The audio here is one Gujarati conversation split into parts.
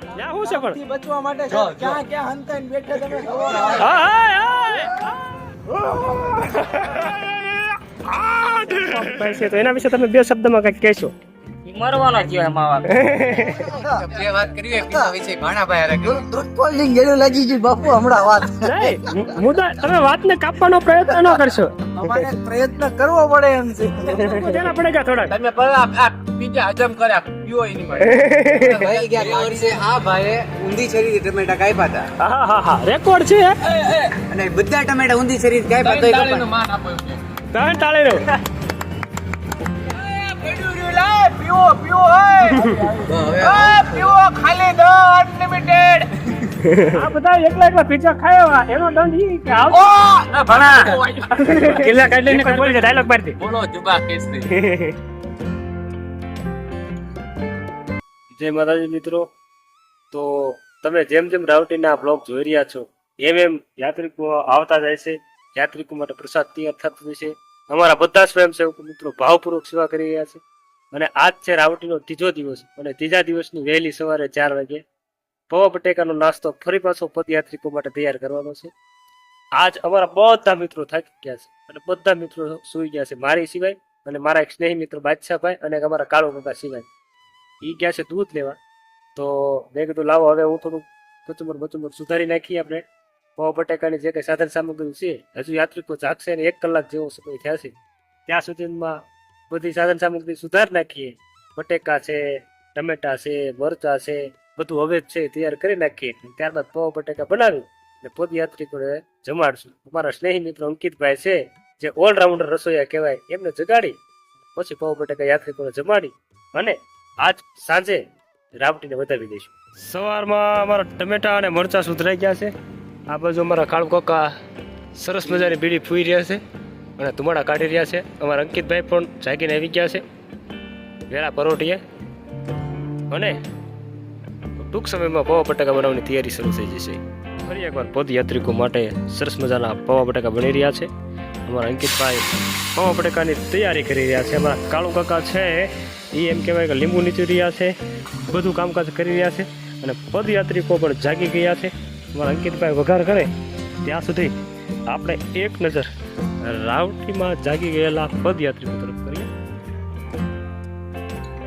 ત્યાં શું છે પણ? બચવા માટે ક્યાં ક્યાં હંતાઈને બેઠા તમે હા તો એના વિશે તમે બે શબ્દમાં કંઈક કહેશો. મરવાનો કયો એમ જે વાત કરી હોય પિતા વિશે ઘણા ભાઈ હારે કહ્યું. દૂધ કોલ્ડિંગ લાગી ગયું બાપુ હમણાં વાત. હું તો તમે વાતને કાપવાનો પ્રયત્ન ન કરશો. અમારે પ્રયત્ન કરવો પડે એમ છે. તેના કે થોડા તમે પહેલા આ બીજા હજમ કર્યા પીઓ એની માટે ભાઈ ગયા વર્ષે આ ભાઈએ ઊંધી છરી ટમેટા કાપ્યા હતા. હા હા હા રેકોર્ડ છે. અને બધા ટમેટા ઊંધી છરી કાપ્યા તો માન આપો એમ તાળે તમે ટાળી રહ્યો પીવો પીવો પીવો ખાલી દો અનલિમિટેડ આ બધા એકલા એકલા પિઝા ખાયા એનો દંડ ઈ કે આવ આ ભણા. કિલ્લા કાઢીને કોઈ બોલી ડાયલોગ મારતી બોલો જુબા કેસરી. જય માતાજી મિત્રો. તો તમે જેમ જેમ રાવટીના બ્લોગ જોઈ રહ્યા છો એમ એમ યાત્રિકો આવતા જાય છે. યાત્રિકો માટે પ્રસાદ તૈયાર થતો છે. અમારા બધા સ્વયંસેવકો મિત્રો ભાવપૂર્વક સેવા કરી રહ્યા છે. અને આજ છે રાવટીનો ત્રીજો દિવસ. અને ત્રીજા દિવસની વહેલી સવારે ચાર વાગે પૌવા બટેકાનો નાસ્તો ફરી પાછો પદયાત્રિકો માટે તૈયાર કરવાનો છે. આજ અમારા બધા મિત્રો થાકી ગયા છે. અને બધા મિત્રો સુઈ ગયા છે મારી સિવાય અને મારા એક સ્નેહી મિત્ર બાદશાહભાઈ અને અમારા કાળો કાકા સિવાય. એ ગયા છે દૂધ લેવા. તો મેં કીધું, લાવો, હવે હું થોડું કચુમર બચુમર સુધારી નાખીએ આપણે. પૌવા બટેકાની જે કંઈ સાધન સામગ્રી છે, હજુ યાત્રિકો જાગશે અને એક કલાક જેવો સમય થયા છે. ત્યાં સુધીમાં બધી સાધન સામગ્રી સુધાર નાખીએ. બટેકા છે, ટમેટા છે, મરચા છે, બધું હવે જ છે, તૈયાર કરી નાખીએ. ત્યારબાદ પૌ બટેકા બનાવી અને પદયાત્રિકોને જમાડશું. અમારા સ્નેહી મિત્ર અંકિતભાઈ છે, જે ઓલરાઉન્ડર રસોઈયા કહેવાય, એમને જગાડી પછી પૌ બટેકા યાત્રિકોને જમાડી અને આજ સાંજે રાવટીને વધાવી દઈશું. સવારમાં અમારા ટમેટા અને મરચા સુધરાઈ ગયા છે. આ બાજુ અમારા કાળુ સરસ મજાની બીડી ફૂઈ રહ્યા છે. અને ધુમાડા કાઢી રહ્યા છે. અમારા અંકિતભાઈ પણ જાગીને આવી ગયા છે. વેળા પરોઠીએ અને ટૂંક સમયમાં પૌવા બટાકા બનાવવાની તૈયારી શરૂ થઈ જશે. ફરી એકવાર પદયાત્રિકો માટે સરસ મજાના પૌવા બટાકા બની રહ્યા છે. અમારા અંકિતભાઈ પૌવા બટાકાની તૈયારી કરી રહ્યા છે. અમારા કાળુ કાકા છે એ એમ કહેવાય કે લીંબુ નીચી રહ્યા છે, બધું કામકાજ કરી રહ્યા છે અને પદયાત્રિકો પણ જાગી ગયા છે. અમારા અંકિતભાઈ વઘાર કરે. ત્યાં સુધી આપણે એક નજર રાવટીમાં જાગી ગયેલા પદયાત્રિકો તરફ કરીએ.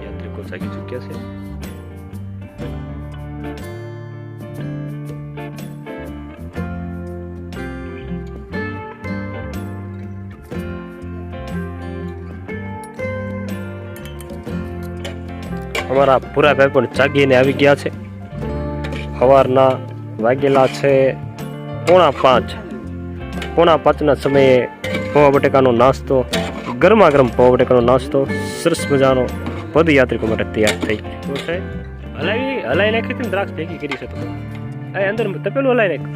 યાત્રિકો જાગી ચૂક્યા છે. અમારા ભૂરાભાઈ પણ જાગીને આવી ગયા છે. સવારના વાગેલા છે પોણા પાંચ. પોણા પાંચના સમયે પૌવા બટેકાનો નાસ્તો ગરમા ગરમ પૌવા બટેકાનો નાસ્તો, સરસ મજાનો પદયાત્રિકો માટે તૈયાર થઈ ગયો છે. હલાવી હલાવી નાખી હતી દ્રાક્ષ ભેગી કરી છે તમે અંદર તપેલું હલાવી નાખ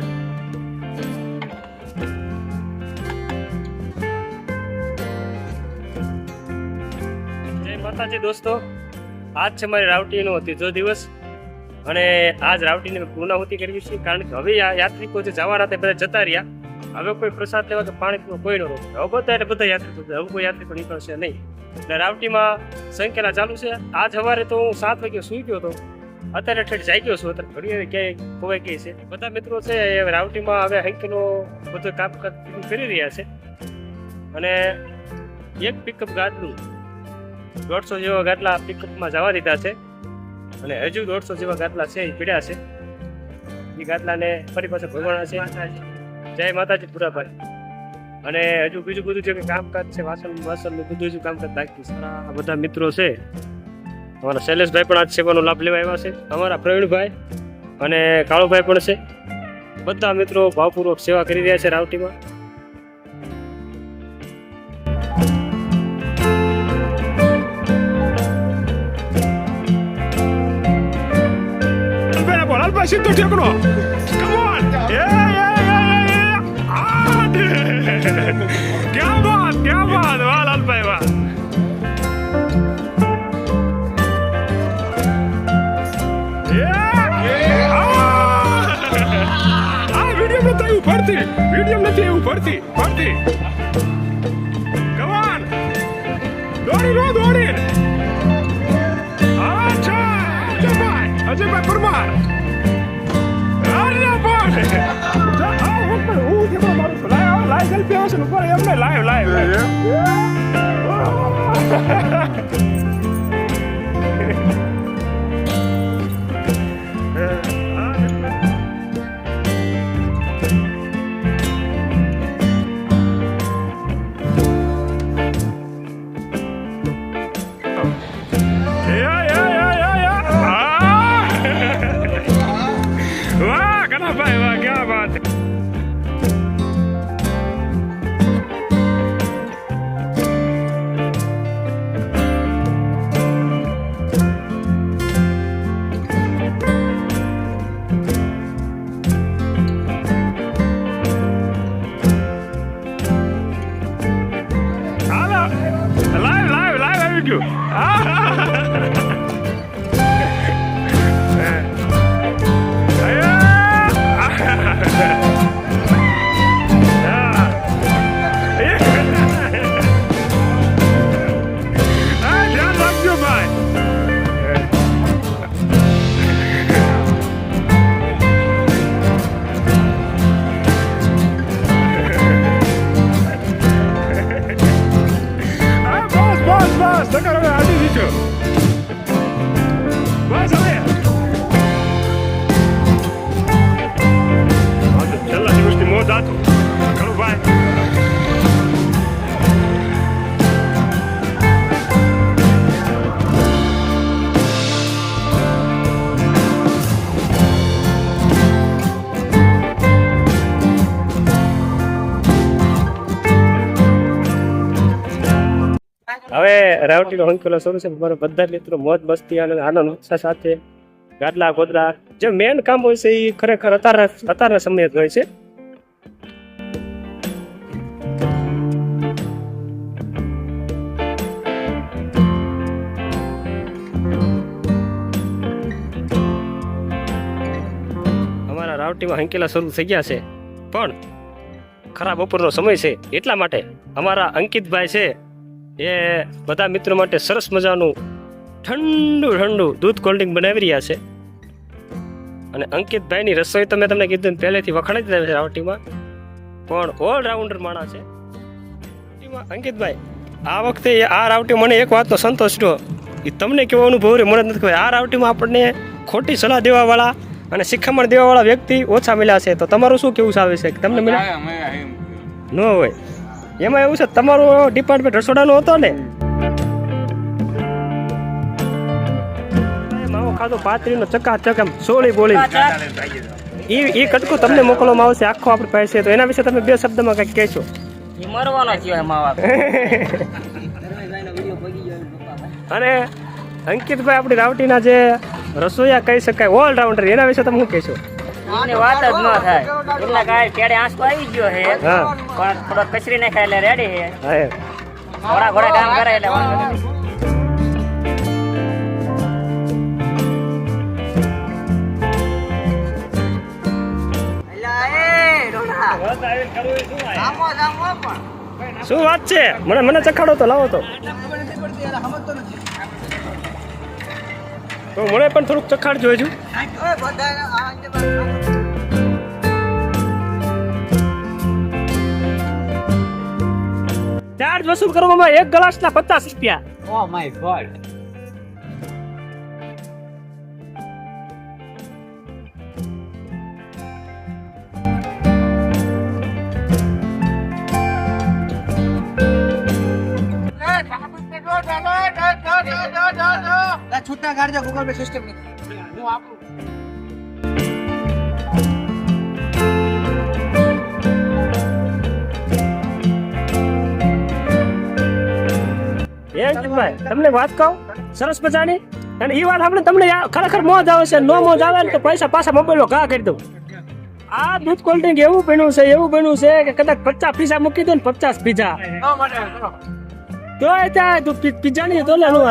માતાજી દોસ્તો, આજ છે મારી રાવટીનો ત્રીજો દિવસ અને આજ રાવટીની પૂર્ણાહુતિ કરવી છે, કારણ કે હવે આ યાત્રિકો જે જવા રાતે બધા જતા રહ્યા હવે કોઈ પ્રસાદ લેવા કે પાણી પીવા કોઈ ન રોકે. હવે બધા બધા યાત્રિકો છે. હવે કોઈ યાત્રિકો નીકળશે નહીં. એટલે રાવટીમાં સંકેલા ચાલુ છે. આજ સવારે તો હું સાત વાગે સૂઈ ગયો હતો. અત્યારે ઠેઠ જાગ્યો છું. અત્યારે ઘણી ક્યાંય ખોવાઈ ગઈ છે. બધા મિત્રો છે એ રાવટીમાં હવે હંકીનો બધું કામકાજ કરી રહ્યા છે. અને એક પિકઅપ ગાડલું દોઢસો જેવા ગાટલા પિકઅપમાં જવા દીધા છે. અને હજુ દોઢસો જેવા ગાટલા છે, એ પીડ્યા છે. એ ગાટલાને ફરી પાછા ભગવાના છે. જય માતાજી પુરાભાઈ. અને હજુ બીજું બધું જે કે કામકાજ છે વાસણ વાસણ બધું હજુ કામકાજ બાકી સારા બધા મિત્રો છે. અમારા શૈલેષભાઈ પણ આજ સેવાનો લાભ લેવા આવ્યા છે. અમારા પ્રવીણભાઈ અને કાળુભાઈ પણ છે. બધા મિત્રો ભાવપૂર્વક સેવા કરી રહ્યા છે રાવટીમાં. Incredible, Alba 100 Come on! Yeah! Ah, ક્યાં વાત ક્યાં વાત વાહ લાલભાઈ વાહ ફરતી મીડિયમ નથી એવું ફરતી ફરતી કમાન દોડી રો દોડી Ajaybhai Ajaybhai Parmar Hey, Paris, I'm. I'm not live, live. Yeah, yeah. રાવટીનો હંકેલો શરૂ છે. મારા બધા મિત્રો મોજ મસ્તી અને આનંદ ઉત્સાહ સાથે ગાદલા ગોદરા. જે મેન કામ હોય છે એ ખરેખર અત્યારે અત્યારના સમયે જ હોય છે. અમારા રાવટીમાં હંકેલા શરૂ થઈ ગયા છે. પણ ખરાબ બપોરનો સમય છે એટલા માટે અમારા અંકિતભાઈ છે એ બધા મિત્રો માટે સરસ મજાનું ઠંડુ ઠંડુ દૂધ કોલ્ડ ડ્રિંક બનાવી રહ્યા છે. અને અંકિતભાઈની રસોઈ તો મેં તમને કીધું ને પહેલેથી વખણાઈ જ છે રાવટીમાં. પણ ઓલરાઉન્ડર માણસ છે. રાવટીમાં અંકિતભાઈ આ વખતે આ રાવટી મને એક વાતનો સંતોષ રહ્યો એ તમને કેવો અનુભવ રહ્યો? મને નથી ખબર. આ રાવટીમાં આપણને ખોટી સલાહ દેવાવાળા અને શિખામણ દેવાવાળા વ્યક્તિ ઓછા મળ્યા છે. તો તમારું શું કેવું આવે છે તમને મળ્યા? ન હોય. એમાં એવું છે તમારો ડિપાર્ટમેન્ટ રસોડાનો હતો ને? માવો ખાધો પાતરીનો ચકાચક એમ સોળી બોલી ઈ ઈ કટકો તમને મોકલવામાં આવશે આખો આપણી પાસે તો એના વિશે તમે બે શબ્દમાં કંઈક કહેશો. ઈ મરવાનો છે માવા અને અંકિતભાઈ આપણી રાવટીના જે રસોઈયા કહી શકાય ઓલરાઉન્ડર એના વિશે તમે શું કહેશો? એની વાત જ ન થાય. એટલે કાંઈ પેડે આંસુ આવી ગયો છે. હા. પણ થોડો કચરી નાખાય એટલે રેડી છે. હા ઘોડા ઘોડા કામ કરે એટલે વાંધો નથી. શું વાત છે? મને મને ચખાડો તો લાવો તો. તો મને પણ થોડુંક ચખાડ જોઈજો ચાર્જ વસૂલ કરવામાં એક ગ્લાસના પચાસ રૂપિયા. ઓ માય ગોડ છૂટા કાઢજો ગૂગલ પે સિસ્ટમ એ અંકિતભાઈ તમને વાત કહું સરસ મજાની અને એ વાત આપણે તમને યા- ખરેખર મોજ આવે છે નો મોજ આવે ને તો પૈસા પાછા મોબાઈલમાં ઘા કરી દઉં આ દૂધ કોલ્ડ ડ્રિંક એવું બન્યું છે એવું બન્યું છે કે કદાચ પચાસ પીઝા મૂકી દો ને પચાસ પીઝા. તો ત્યાં તું પી- પીઝા ની તો લે નું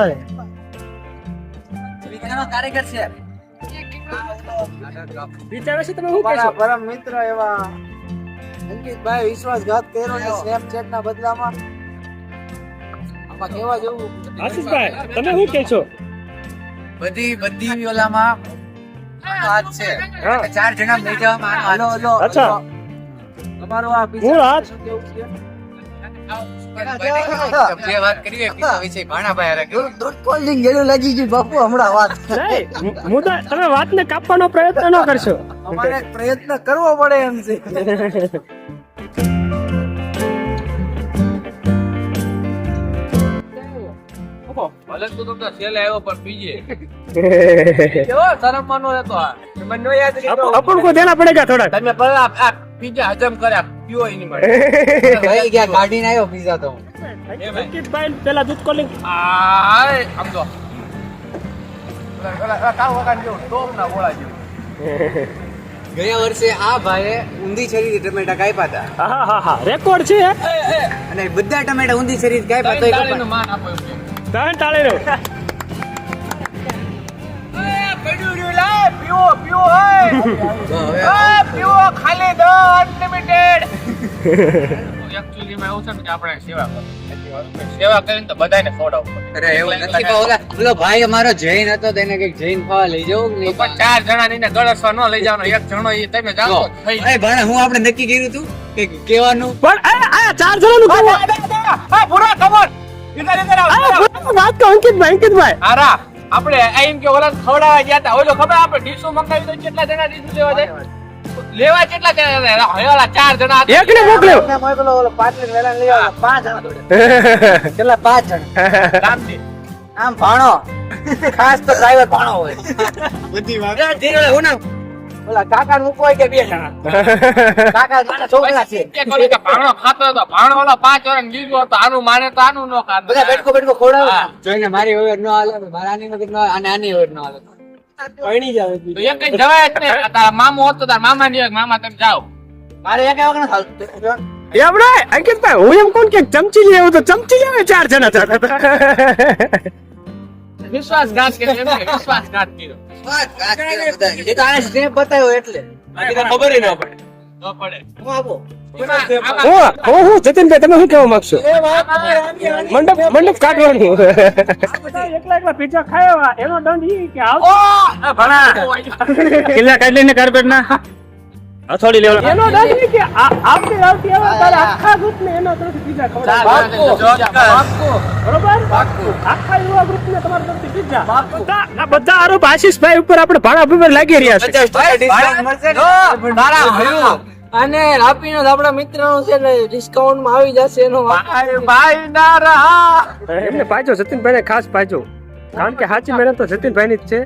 આવે કારીગર છે. વિચારે છે તમે શું મારા કહેશો? પરમ મિત્ર એવા અંકિતભાઈ વિશ્વાસઘાત કર્યો છે સ્નેપચેટ ના બદલામાં. આમાં કેવા જેવું આશીષભાઈ તમે શું કહેશો? બધી બધી ઓલામાં હાથ છે. ચાર જણા લઈ જવામાં આનો હલો અચ્છા. તમારો આ બીજો શું કેવું છે. છે. જે વાત કરીએ કિસ્સા વિશે તમે પડે પડેગા થોડા તમે પીઝા હજમ કર્યા પીઓ એની માટે. ભાઈ ગયા? કાઢીને આવ્યો પીઝા તો. ભાઈ પેલા દૂધ કોલિંગ આ આમ તો. ગયા વર્ષે આ ભાઈએ ઊંધી છરી ટમેટા કાપ્યા હતા. હા હા હા રેકોર્ડ છે અને બધા ટમેટા ઊંધી છરી કાપ્યા તાળીનું કપાય. માન આપો પીઓ પીઓ ત્રણ ટાળેલો તો હવે Actually માં એવું છે કે આપણે સેવા કરવી. સેવા કરીને તો બધાને ખવડાવવું અરે એવું નથી ઓલા પેલો ભાઈ અમારો જૈન હતો તેને કંઈક જૈન ખાવા લઈ જવું કે નહીં? પણ ચાર જણા ને ગળસવા ન લઈ જવાનો એક જણો એ તમે જાણો તો થઈ અરે ભાણા હું આપણે નક્કી કર્યું તું કે કહેવાનું? પણ આ આ ચાર જણાનું કહો. આ પૂરા વાત કહો અંકિતભાઈ અંકિતભાઈ હારા. આપણે આ એમ કે ઓલા ખવડાવવા ગયા હતા. ઓલો ખબર આપણે ડીશો મંગાવી તો કેટલા જણા ડીશો લેવા જાય? લેવા કેટલા ઓલા ચાર જણા એક ને મોકલ્યો. મોકલો ઓલો પાટલી વેલા લઈ આવ્યો પાંચ જણા જોડે. કેટલા? પાંચ જણા. રામજી. આમ ભાણો. ખાસ તો ડ્રાઈવર ભાણો હોય. ઓલા કાકા મૂકવો હોય કે બે જણા? કાકા મારા છોકરા છે. કે ભાણો ખાતો હતો ભાણો ઓલા પાંચ વર્ષ લીધો હતો આનું માને તો આનું નો ખાતો. બધા બેઠકો બેઠકો ખવડાવે જોઈને મારી ઓવેર ન હાલે મારા આની ન અને આની ઓવેર ન હાલે. પૈણી જાવ તો એક કઈ જવાય જ નહીં. આ તારા મામો હતો તારા મામા ની મામા તમે જાઓ. મારે એક વખત નથી હાલતું. એ આપણે હું એમ કોણ કે ચમચી લેવું તો ચમચી લેવે ચાર જણા થતા હતા. વિશ્વાસઘાત કર્યો એમ કે વિશ્વાસઘાત કર્યો. એ તો આને સ્નેપ બતાવ્યો એટલે. ખબર ન પડે. ન પડે. હું આપો. આમાં- આમાં- હું હું હું જતીનભાઈ તમે શું કહેવા માંગશો? મંડપ મંડપ કાઢવાનું. એકલા એકલા પિઝા ખાયા એનો દંડ ઈ કે આવ કિલ્લા કાઢી લઈને કાર્પેટ ના. હથોડી લેવા એનો દાદી કે આ- આવતી આવે તારે આખા ગ્રુપને એનો તરફથી પિઝા બાપકો બરોબર? આખા યુવા ગ્રુપને તમારા તરફથી પિઝા બાપકો આ બધા આરોપ આશીષભાઈ ઉપર આપણે ભાડા ઉપર લાગી રહ્યા છે. તારા હયું. અને રાપી નો આપણા મિત્ર નો છે એટલે ડિસ્કાઉન્ટમાં આવી જશે એનો ભાઈ ભાઈ ના રહા એમને પાજો જતીનભાઈને ખાસ પાજો. કારણ કે સાચી મહેનત તો જતીનભાઈની જ છે.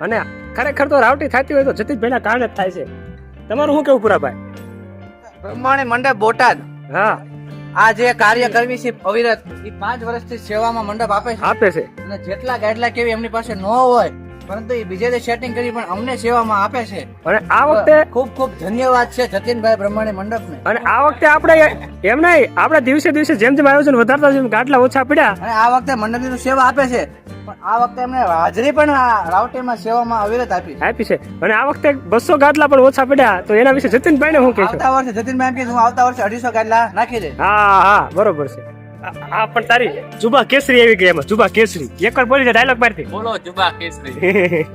અને ખરેખર તો રાવટી થતી હોય તો જતીનભાઈ ના કારણે જ થાય છે. તમારું શું કેવું પુરાભાઈ? પ્રમાણે મંડપ બોટાદ. હા. આ જે કાર્ય કરવી છે અવિરત એ પાંચ વર્ષથી સેવામાં મંડપ આપે છે. આપે છે. અને જેટલા ગાઈડલા કેવી એમની પાસે ન હોય પરંતુ એ બીજે સેટિંગ કરી પણ અમને સેવામાં આપે છે. અને આ વખતે ખૂબ ખૂબ ધન્યવાદ છે જતીનભાઈ બ્રહ્માણી મંડપને. અને આ વખતે આપણે એમ નહીં આપણે દિવસે દિવસે જેમ જેમ આયોજન વધારતા જેમ ગાટલા ઓછા પડ્યા. અને આ વખતે મંડપની સેવા આપે છે પણ આ વખતે એમને હાજરી પણ રાવટીમાં સેવામાં અવિરત આપી. આપી છે. અને આ વખતે બસો ગાટલા પણ ઓછા પડ્યા તો એના વિશે જતીનભાઈને હું કહેશો આવતા વર્ષે જતીનભાઈ એમ કે હું આવતા વર્ષે અઢીસો ગાટલા નાખી દે હા હા બરોબર છે. આ પણ તારી જુબા કેસરી આવી ગઈ એમાં જુબા કેસરી એક વાર બોલી ડાયલોગ મારતી બોલો જુબા કેસરી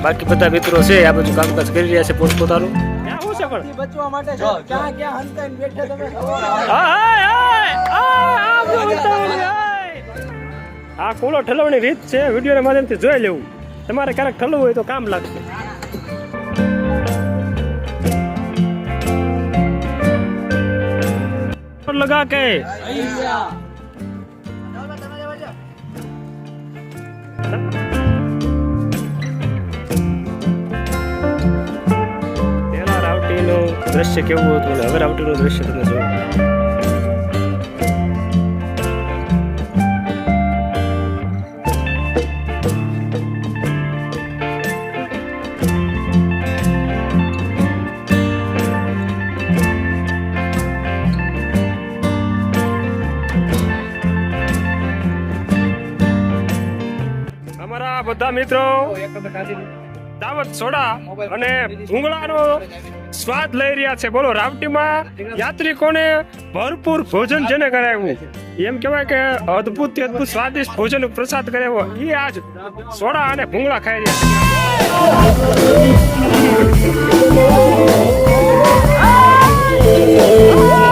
બાકી બધા મિત્રો છે આ બધું કામકાજ કરી રહ્યા છે છે પણ બચવા માટે ક્યાં ક્યાં હંતાઈને બેઠા તમે આ, કોલો ઠલવણી રીત છે વિડીયોના માધ્યમથી જોઈ લેવું. તમારે ક્યારેક ઠલવું હોય તો કામ લાગશે. લગા કે? દ્રશ્ય કેવું હતું અને હવે રાવટીનું દ્રશ્ય તમે જોયું મિત્રો. દાવત સોડા અને ભૂંગળાનો સ્વાદ લઈ રહ્યા છે. બોલો રાવટીમાં યાત્રિકોને ભરપૂર ભોજન જેને કરાવ્યું એમ કહેવાય કે અદ્ભુત અદ્ભુત સ્વાદિષ્ટ ભોજન પ્રસાદ કરાવ્યો એ આજ સોડા અને ભૂંગળા ખાઈ રહ્યા છે.